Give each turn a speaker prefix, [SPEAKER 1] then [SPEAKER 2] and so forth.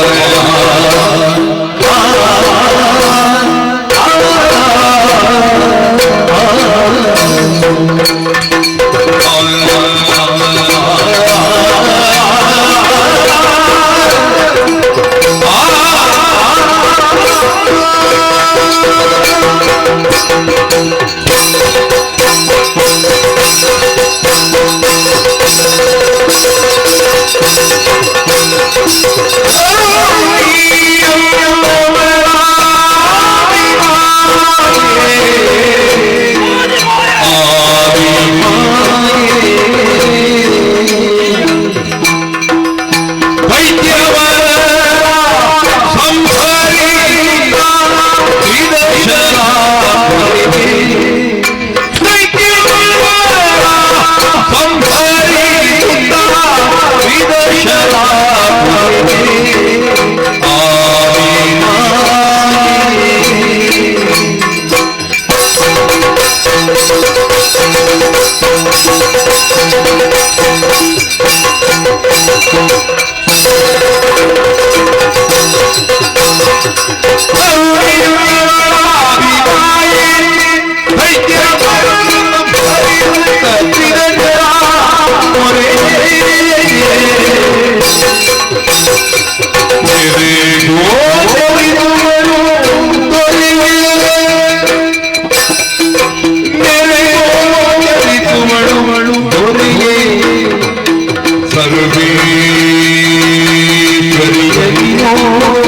[SPEAKER 1] glória. Thank you. Thank you.